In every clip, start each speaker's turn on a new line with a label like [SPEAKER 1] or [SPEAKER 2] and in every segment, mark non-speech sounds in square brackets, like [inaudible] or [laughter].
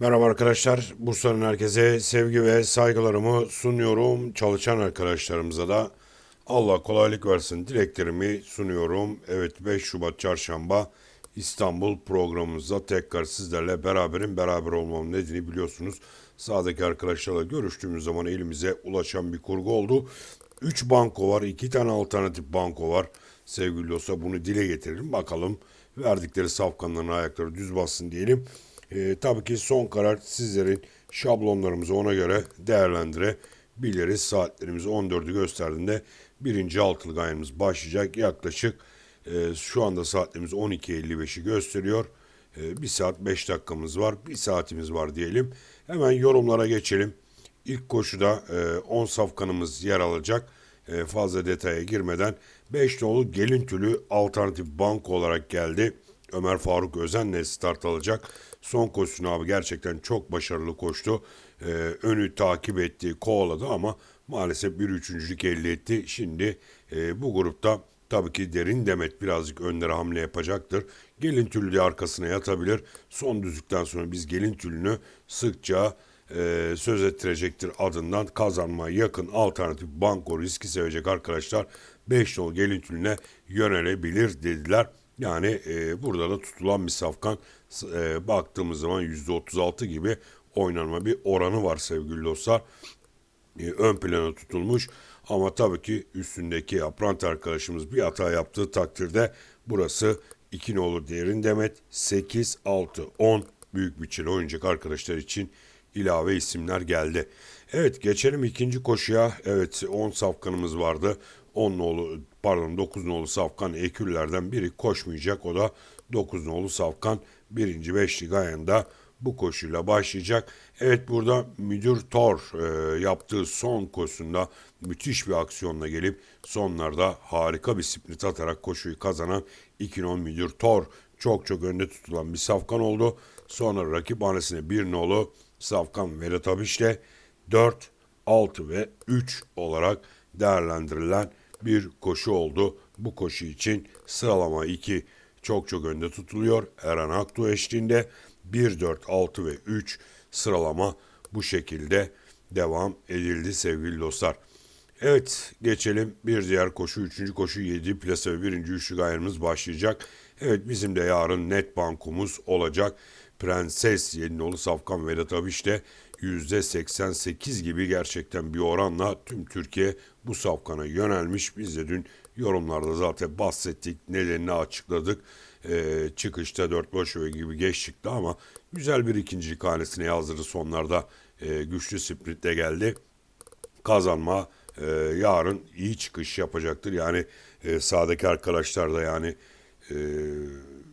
[SPEAKER 1] Merhaba arkadaşlar. Bursa'nın herkese sevgi ve saygılarımı sunuyorum. Çalışan arkadaşlarımıza da Allah kolaylık versin dileklerimi sunuyorum. Evet 5 Şubat Çarşamba İstanbul programımızda tekrar sizlerle beraberim. Beraber olmam nedeni biliyorsunuz. Sağdaki arkadaşlarla görüştüğümüz zaman elimize ulaşan bir kurgu oldu. 3 banko var, 2 tane alternatif banko var. Sevgili olsa bunu dile getirelim. Bakalım verdikleri safkanların ayakları düz bassın diyelim. Ee, tabii ki son karar sizlerin şablonlarımızı ona göre değerlendirebiliriz. Saatlerimiz 14'ü gösterdiğinde birinci altılı gayemiz başlayacak. Yaklaşık e, şu anda saatlerimiz 12.55'i gösteriyor. E, 1 saat 5 dakikamız var. 1 saatimiz var diyelim. Hemen yorumlara geçelim. İlk koşuda e, 10 safkanımız yer alacak. E, fazla detaya girmeden 5 nolu gelin tülü alternatif banko olarak geldi. Ömer Faruk Özen'le start alacak. Son koşusunu abi gerçekten çok başarılı koştu. Ee, önü takip etti, kovaladı ama maalesef bir üçüncülük elde etti. Şimdi e, bu grupta tabii ki Derin Demet birazcık önlere hamle yapacaktır. Gelin tülü de arkasına yatabilir. Son düzlükten sonra biz gelin tülünü sıkça e, söz ettirecektir adından kazanmaya yakın alternatif banko riski sevecek arkadaşlar 5 nol gelin tülüne yönelebilir dediler. Yani e, burada da tutulan bir safkan e, baktığımız zaman %36 gibi oynanma bir oranı var sevgili dostlar. E, ön plana tutulmuş ama tabii ki üstündeki aprant arkadaşımız bir hata yaptığı takdirde burası 2 nolu değerin demet 8, 6, 10 büyük bütçeli oyuncak arkadaşlar için ilave isimler geldi. Evet geçelim ikinci koşuya. Evet 10 safkanımız vardı. 10 nolu pardon 9 nolu safkan eküllerden biri koşmayacak. O da 9 nolu safkan birinci beşli ayında bu koşuyla başlayacak. Evet burada müdür Thor e, yaptığı son koşusunda müthiş bir aksiyonla gelip sonlarda harika bir sprint atarak koşuyu kazanan 2 müdür Thor çok çok önde tutulan bir safkan oldu. Sonra rakip hanesine bir nolu Safkan Vedat Abiş'le 4, 6 ve 3 olarak değerlendirilen bir koşu oldu. Bu koşu için sıralama 2 çok çok önde tutuluyor. Eren Aktu eşliğinde 1, 4, 6 ve 3 sıralama bu şekilde devam edildi sevgili dostlar. Evet geçelim bir diğer koşu. Üçüncü koşu 7 plasa ve birinci üçlü gayrımız başlayacak. Evet bizim de yarın net bankumuz olacak. Prenses Yeninoğlu Safkan Vedat Abiş de %88 gibi gerçekten bir oranla tüm Türkiye bu safkana yönelmiş. Biz de dün yorumlarda zaten bahsettik, nedenini açıkladık. Ee, çıkışta 4 boş ve gibi geç çıktı ama güzel bir ikincilik hanesine yazdırdı sonlarda. E, güçlü sprintte geldi. Kazanma e, yarın iyi çıkış yapacaktır. Yani e, sahadaki arkadaşlar da yani e,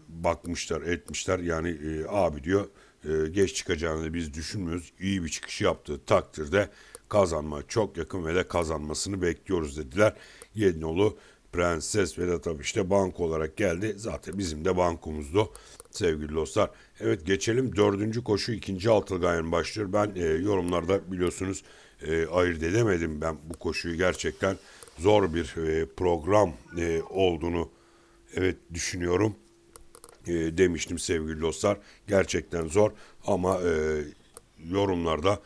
[SPEAKER 1] bakmışlar, etmişler. Yani e, abi diyor e, geç çıkacağını biz düşünmüyoruz. İyi bir çıkış yaptığı takdirde kazanma çok yakın ve de kazanmasını bekliyoruz dediler. Yedinolu Prenses Vedat abi işte banko olarak geldi. Zaten bizim de bankomuzdu sevgili dostlar. Evet geçelim dördüncü koşu ikinci altılı başlıyor. Ben e, yorumlarda biliyorsunuz e, ayırt edemedim ben bu koşuyu gerçekten zor bir e, program e, olduğunu evet düşünüyorum e, demiştim sevgili dostlar. Gerçekten zor ama e, yorumlarda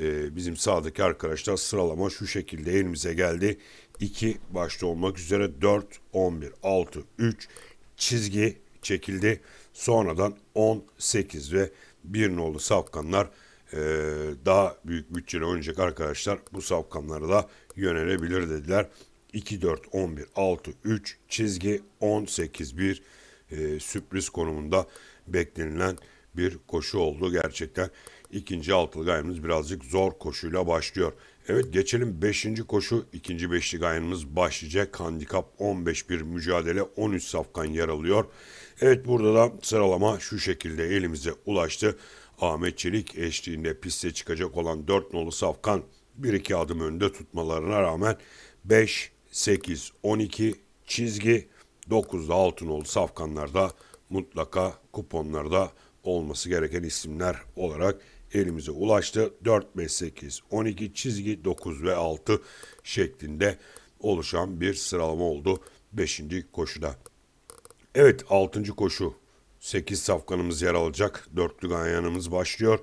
[SPEAKER 1] e, bizim sağdaki arkadaşlar sıralama şu şekilde elimize geldi. 2 başta olmak üzere 4, 11, 6, 3 çizgi çekildi. Sonradan 10, 8 ve 1 nolu safkanlar e, daha büyük bütçeli oynayacak arkadaşlar bu safkanlara da yönelebilir dediler. 2, 4, 11, 6, 3 çizgi 18, 1 e, sürpriz konumunda beklenilen bir koşu oldu gerçekten. İkinci altılı gayemiz birazcık zor koşuyla başlıyor. Evet geçelim 5. koşu. ikinci beşli gayemiz başlayacak. Handikap 15 bir mücadele 13 safkan yer alıyor. Evet burada da sıralama şu şekilde elimize ulaştı. Ahmet Çelik eşliğinde piste çıkacak olan 4 nolu safkan 1-2 adım önde tutmalarına rağmen 5, 8, 12 çizgi 9'da altın oldu safkanlarda mutlaka kuponlarda olması gereken isimler olarak elimize ulaştı. 4, 5, 8, 12 çizgi 9 ve 6 şeklinde oluşan bir sıralama oldu 5. koşuda. Evet 6. koşu 8 safkanımız yer alacak. Dörtlü ganyanımız başlıyor.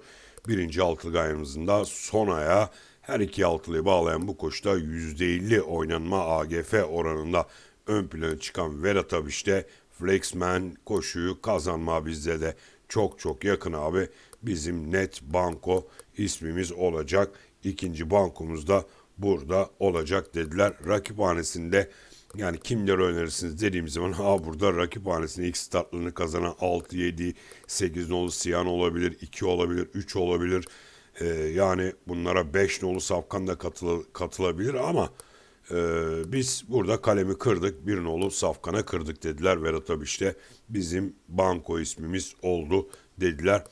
[SPEAKER 1] birinci altılı gayemizin da son aya her iki altılıyı bağlayan bu koşuda %50 oynanma AGF oranında ön plana çıkan Vedat Abiş'te Flexman koşuyu kazanma bizde de çok çok yakın abi. Bizim net banko ismimiz olacak. İkinci bankomuz da burada olacak dediler. Rakiphanesinde yani kimleri önerirsiniz dediğim zaman [laughs] ha burada rakiphanesinde ilk startlarını kazanan 6, 7, 8 nolu Siyan olabilir, 2 olabilir, 3 olabilir. Ee, yani bunlara 5 nolu Safkan da katıl, katılabilir ama e, biz burada kalemi kırdık. Bir nolu Safkan'a kırdık dediler. Vedat işte bizim banko ismimiz oldu dediler.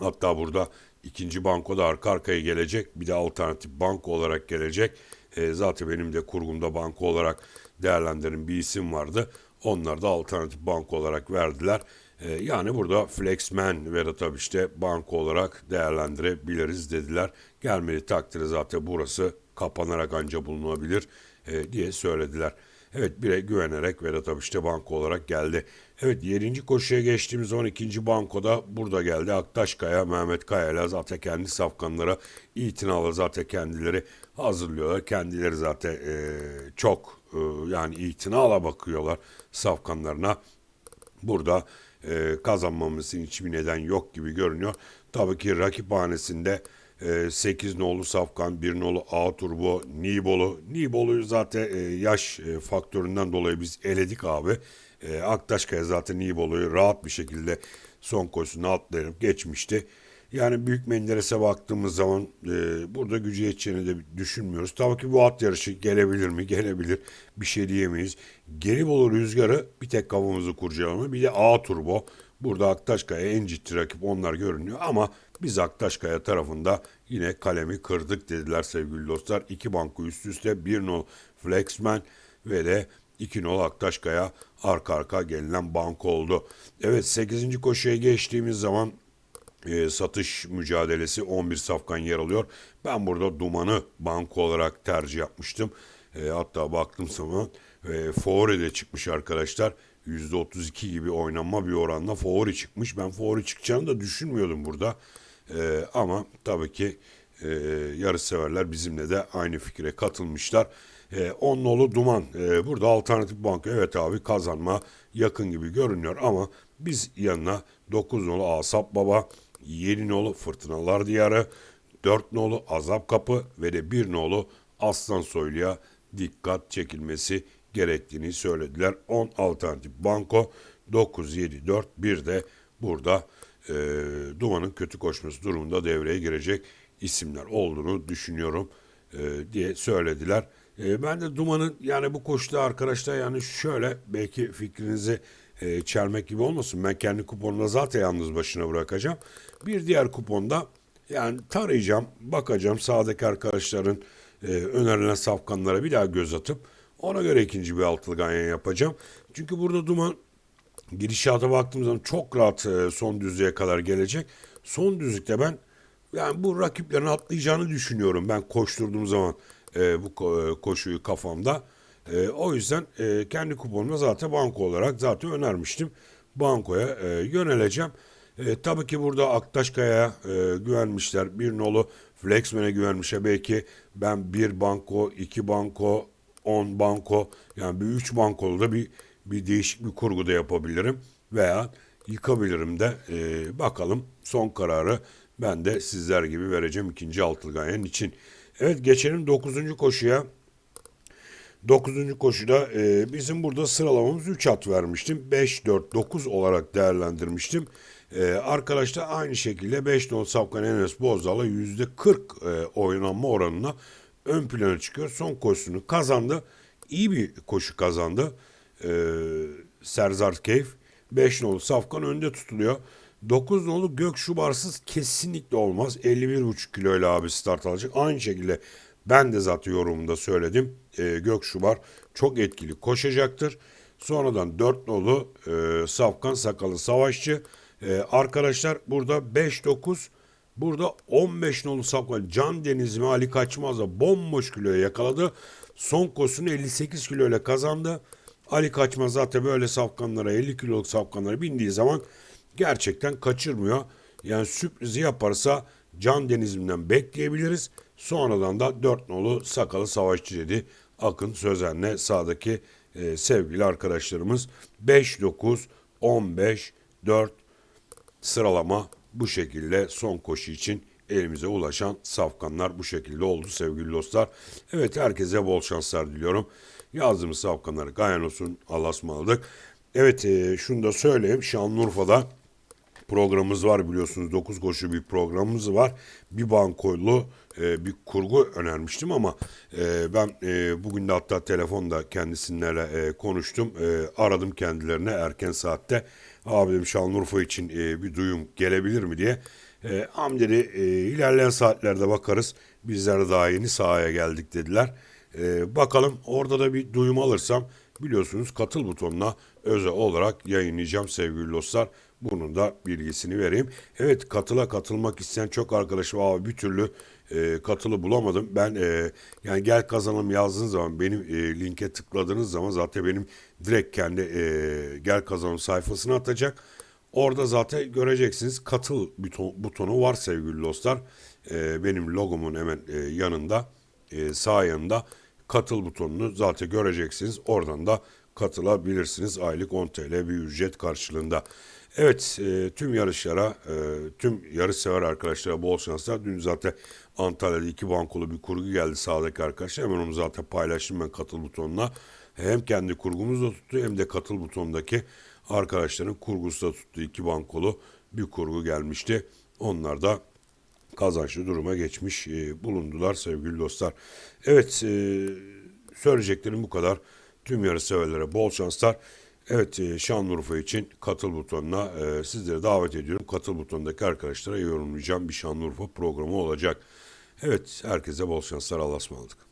[SPEAKER 1] Hatta burada ikinci banko da arka arkaya gelecek. Bir de alternatif banko olarak gelecek. E, zaten benim de kurgumda banko olarak değerlendirin bir isim vardı. Onlar da alternatif banko olarak verdiler. E, yani burada Flexman ve tabii işte banko olarak değerlendirebiliriz dediler. Gelmeli takdirde zaten burası kapanarak anca bulunabilir e, diye söylediler. Evet bire güvenerek Vedat Abiş'te banko olarak geldi. Evet 7. koşuya geçtiğimiz zaman ikinci bankoda burada geldi. Aktaş Kaya, Mehmet Kaya ile zaten kendi safkanlara itinalı zaten kendileri hazırlıyorlar. Kendileri zaten e, çok e, yani itinala bakıyorlar safkanlarına. Burada e, kazanmamız için hiçbir neden yok gibi görünüyor. Tabii ki rakip hanesinde e, 8 nolu Safkan, 1 nolu A Turbo, Nibolu. Nibolu'yu zaten e, yaş e, faktöründen dolayı biz eledik abi. E, Aktaşkaya zaten Nibolu'yu rahat bir şekilde son koşusuna atlayıp geçmişti. Yani Büyük Menderes'e baktığımız zaman e, burada gücü yeteceğini de düşünmüyoruz. Tabii ki bu at yarışı gelebilir mi? Gelebilir. Bir şey diyemeyiz. Gelibolu rüzgarı bir tek kafamızı kurcalama. Bir de A turbo. Burada Aktaşkaya en ciddi rakip onlar görünüyor ama biz Aktaşkaya tarafında yine kalemi kırdık dediler sevgili dostlar. İki banko üst üste bir nol Flexman ve de 2 nol Aktaşkaya arka arka gelinen banko oldu. Evet 8. koşuya geçtiğimiz zaman e, satış mücadelesi 11 safkan yer alıyor. Ben burada Duman'ı banko olarak tercih yapmıştım. E, hatta baktım zaman e, favori de çıkmış arkadaşlar. %32 gibi oynanma bir oranla favori çıkmış. Ben favori çıkacağını da düşünmüyordum burada. E, ama tabii ki e, yarış severler bizimle de aynı fikre katılmışlar. E, on nolu duman. E, burada alternatif banka evet abi kazanma yakın gibi görünüyor ama biz yanına 9 nolu Asap Baba, 7 nolu Fırtınalar Diyarı, 4 nolu Azap Kapı ve de 1 nolu Aslan Soylu'ya dikkat çekilmesi gerektiğini söylediler. 10 alternatif banko 9, 7, 4, 1 de burada e, Duman'ın kötü koşması durumunda devreye girecek isimler olduğunu düşünüyorum e, diye söylediler. E, ben de Duman'ın yani bu koşuda arkadaşlar yani şöyle belki fikrinizi e, çelmek gibi olmasın. Ben kendi kuponumda zaten yalnız başına bırakacağım. Bir diğer kuponda yani tarayacağım, bakacağım sağdaki arkadaşların e, önerilen safkanlara bir daha göz atıp ona göre ikinci bir altılı ganyan yapacağım. Çünkü burada Duman gidişata baktığım zaman çok rahat e, son düzlüğe kadar gelecek. Son düzlükte ben yani bu rakiplerin atlayacağını düşünüyorum ben koşturduğum zaman e, bu e, koşuyu kafamda. E, o yüzden e, kendi kuponuma zaten banko olarak zaten önermiştim. Bankoya e, yöneleceğim. E, tabii ki burada Aktaşkaya'ya e, güvenmişler. Bir nolu Flexman'e güvenmişler. Belki ben bir banko, iki banko, on banko yani bir üç bankolu da bir, bir değişik bir kurgu da yapabilirim. Veya yıkabilirim de e, bakalım son kararı ben de sizler gibi vereceğim ikinci altılı ganyan için. Evet geçelim 9. koşuya. 9. koşuda e, bizim burada sıralamamız 3 at vermiştim. 5, 4, 9 olarak değerlendirmiştim. E, arkadaş da aynı şekilde 5 not Safkan Enes Bozdağ'la %40 e, oynanma oranına ön plana çıkıyor. Son koşusunu kazandı. İyi bir koşu kazandı. E, Serzar Keyf. 5 nolu Safkan önde tutuluyor. 9 nolu Gök Şubarsız kesinlikle olmaz. 51,5 kiloyla abi start alacak. Aynı şekilde ben de zaten yorumumda söyledim. E, Gök Şubar çok etkili koşacaktır. Sonradan 4 nolu e, Safkan Sakalı Savaşçı. E, arkadaşlar burada 5-9 Burada 15 nolu Safkan Can Denizmi Ali Kaçmaz'la bomboş kiloya yakaladı. Son koşusunu 58 kiloyla kazandı. Ali Kaçmaz zaten böyle safkanlara 50 kiloluk safkanlara bindiği zaman gerçekten kaçırmıyor. Yani sürprizi yaparsa Can Denizim'den bekleyebiliriz. Sonradan da 4 nolu Sakalı Savaşçı dedi. Akın Sözen'le sağdaki e, sevgili arkadaşlarımız 5, 9, 15, 4 sıralama bu şekilde son koşu için elimize ulaşan safkanlar bu şekilde oldu sevgili dostlar. Evet herkese bol şanslar diliyorum. Yazdığımız safkanları gayen olsun Allah'a ısmarladık. Evet e, şunu da söyleyeyim Şanlıurfa'da programımız var biliyorsunuz 9 koşu bir programımız var. Bir bankoylu e, bir kurgu önermiştim ama e, ben e, bugün de hatta telefonda kendisiyle e, konuştum. E, aradım kendilerine erken saatte. Abi dedim Şanlıurfa için e, bir duyum gelebilir mi diye. E, am dedi e, ilerleyen saatlerde bakarız. Bizler daha yeni sahaya geldik dediler. E, bakalım orada da bir duyum alırsam biliyorsunuz katıl butonuna özel olarak yayınlayacağım sevgili dostlar. Bunun da bilgisini vereyim. Evet katıla katılmak isteyen çok arkadaşım abi bir türlü e, katılı bulamadım. Ben e, yani gel kazanalım yazdığınız zaman benim e, linke tıkladığınız zaman zaten benim direkt kendi e, gel kazanalım sayfasına atacak. Orada zaten göreceksiniz katıl buton, butonu var sevgili dostlar. E, benim logomun hemen e, yanında e, sağ yanında katıl butonunu zaten göreceksiniz. Oradan da katılabilirsiniz. Aylık 10 TL bir ücret karşılığında. Evet e, tüm yarışlara, e, tüm yarış sever arkadaşlara bol şanslar. Dün zaten Antalya'da iki bankolu bir kurgu geldi sağdaki arkadaşlar. Hemen onu zaten paylaştım ben katıl butonuna. Hem kendi kurgumuz da tuttu hem de katıl butonundaki arkadaşların kurgusu da tuttu. iki bankolu bir kurgu gelmişti. Onlar da kazançlı duruma geçmiş e, bulundular sevgili dostlar. Evet e, söyleyeceklerim bu kadar. Tüm yarış severlere bol şanslar. Evet e, Şanlıurfa için katıl butonuna e, sizleri davet ediyorum. Katıl butonundaki arkadaşlara yorumlayacağım bir Şanlıurfa programı olacak. Evet herkese bol şanslar Allah'a ısmarladık.